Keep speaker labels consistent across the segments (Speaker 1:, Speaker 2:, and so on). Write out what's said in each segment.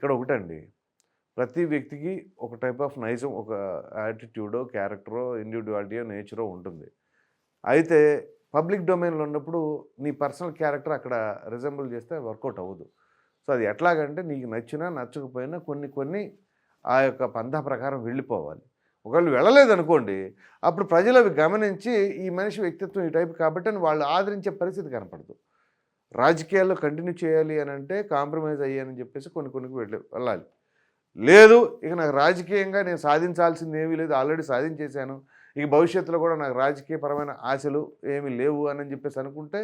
Speaker 1: ఇక్కడ ఒకటండి. ప్రతి వ్యక్తికి ఒక టైప్ ఆఫ్ నైజం ఒక యాటిట్యూడో క్యారెక్టరో ఇండివిజువాలిటీయో నేచరో ఉంటుంది. అయితే పబ్లిక్ డొమైన్లో ఉన్నప్పుడు నీ పర్సనల్ క్యారెక్టర్ అక్కడ రిజంబుల్ చేస్తే వర్కౌట్ అవ్వదు. సో అది ఎట్లాగంటే నీకు నచ్చినా నచ్చకపోయినా కొన్ని కొన్ని ఆ యొక్క పంథా ప్రకారం వెళ్ళిపోవాలి. ఒకవేళ వెళ్ళలేదనుకోండి అప్పుడు ప్రజలు అవి గమనించి ఈ మనిషి వ్యక్తిత్వం ఈ టైప్ కాబట్టి అని వాళ్ళు ఆదరించే పరిస్థితి కనపడదు. రాజకీయాల్లో కంటిన్యూ చేయాలి అని అంటే కాంప్రమైజ్ అయ్యానని చెప్పేసి కొన్ని కొన్ని వెళ్ళి వెళ్ళాలి. లేదు ఇక నాకు రాజకీయంగా నేను సాధించాల్సింది ఏమీ లేదు ఆల్రెడీ సాధించేశాను. ఇక భవిష్యత్తులో కూడా నాకు రాజకీయపరమైన ఆశలు ఏమీ లేవు అని చెప్పేసి అనుకుంటే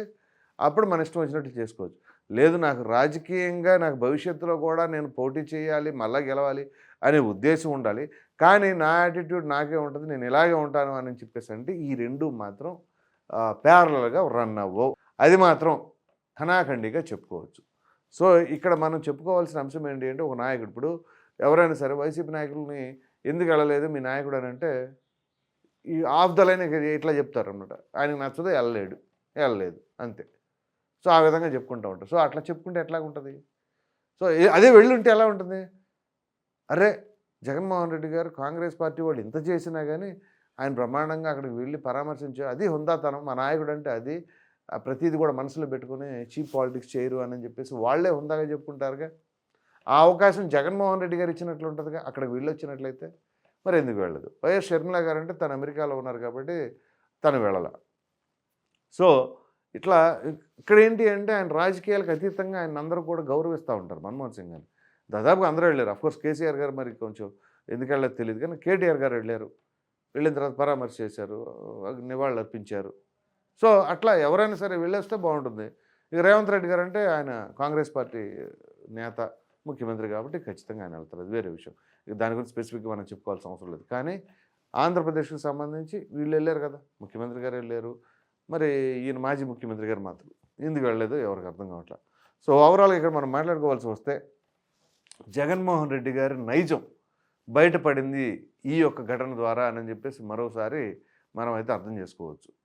Speaker 1: అప్పుడు మన ఇష్టం వచ్చినట్టు చేసుకోవచ్చు. లేదు నాకు రాజకీయంగా నాకు భవిష్యత్తులో కూడా నేను పోటీ చేయాలి మళ్ళా గెలవాలి అనే ఉద్దేశం ఉండాలి. కానీ నా యాటిట్యూడ్ నాకే ఉంటుంది నేను ఇలాగే ఉంటాను అని చెప్పేసి అంటే ఈ రెండు మాత్రం ప్యారలగా రన్ అవ్వవు. అది మాత్రం ఖనాఖండిగా చెప్పుకోవచ్చు. సో ఇక్కడ మనం చెప్పుకోవాల్సిన అంశం ఏంటి అంటే ఒక నాయకుడు. ఇప్పుడు ఎవరైనా సరే వైసీపీ నాయకుల్ని ఎందుకు వెళ్ళలేదు మీ నాయకుడు అని అంటే ఈ ఆఫ్ ద లైన్ ఇట్లా చెప్తారు అనమాట ఆయనకు నచ్చదు వెళ్ళలేడు వెళ్ళలేదు అంతే. సో ఆ విధంగా చెప్పుకుంటూ ఉంటారు. సో అట్లా చెప్పుకుంటే ఎట్లా ఉంటుంది? సో అదే వెళ్ళుంటే ఎలా ఉంటుంది? అరే జగన్మోహన్ రెడ్డి గారు కాంగ్రెస్ పార్టీ వాళ్ళు ఇంత చేసినా కానీ ఆయన బ్రహ్మాండంగా అక్కడికి వెళ్ళి పరామర్శించారు అది హుందాతనం. మా నాయకుడు అంటే అది. ప్రతిదీ కూడా మనసులో పెట్టుకుని చీప్ పాలిటిక్స్ చేయరు అని చెప్పేసి వాళ్ళే ఉందాగా చెప్పుకుంటారుగా. ఆ అవకాశం జగన్మోహన్ రెడ్డి గారు ఇచ్చినట్లు ఉంటుందిగా అక్కడికి వీళ్ళు వచ్చినట్లయితే మరి ఎందుకు వెళ్ళదు? వైఎస్ షర్మిల గారు అంటే తను అమెరికాలో ఉన్నారు కాబట్టి తను వెళ్ళాల. సో ఇట్లా ఇక్కడ ఏంటి అంటే ఆయన రాజకీయాలకు అతీతంగా ఆయన అందరూ కూడా గౌరవిస్తూ ఉంటారు మన్మోహన్ సింగ్ గారిని. దాదాపుగా అందరూ వెళ్ళారు. అఫ్కోర్స్ కేసీఆర్ గారు మరి కొంచెం ఎందుకు వెళ్ళలేదు తెలియదు కానీ కేటీఆర్ గారు వెళ్ళారు. వెళ్ళిన తర్వాత పరామర్శ చేశారు నివాళులు అర్పించారు సో అట్లా ఎవరైనా సరే వెళ్ళేస్తే బాగుంటుంది. ఇక రేవంత్ రెడ్డి గారు అంటే ఆయన కాంగ్రెస్ పార్టీ నేత ముఖ్యమంత్రి కాబట్టి ఖచ్చితంగా ఆయన వెళ్తారు. అది వేరే విషయం. ఇక దాని గురించి స్పెసిఫిక్గా మనం చెప్పుకోవాల్సిన అవసరం లేదు. కానీ ఆంధ్రప్రదేశ్కి సంబంధించి వీళ్ళు వెళ్ళారు కదా. ముఖ్యమంత్రి గారు వెళ్ళారు. మరి ఈయన మాజీ ముఖ్యమంత్రి గారు మాత్రం. ఎందుకు వెళ్ళలేదు? ఎవరికి అర్థం కావట్లేదు సో ఓవరాల్గా ఇక్కడ మనం మాట్లాడుకోవాల్సి వస్తే జగన్మోహన్ రెడ్డి గారి నైజం బయటపడింది ఈ యొక్క ఘటన ద్వారా అని చెప్పేసి మరోసారి మనం అయితే అర్థం చేసుకోవచ్చు.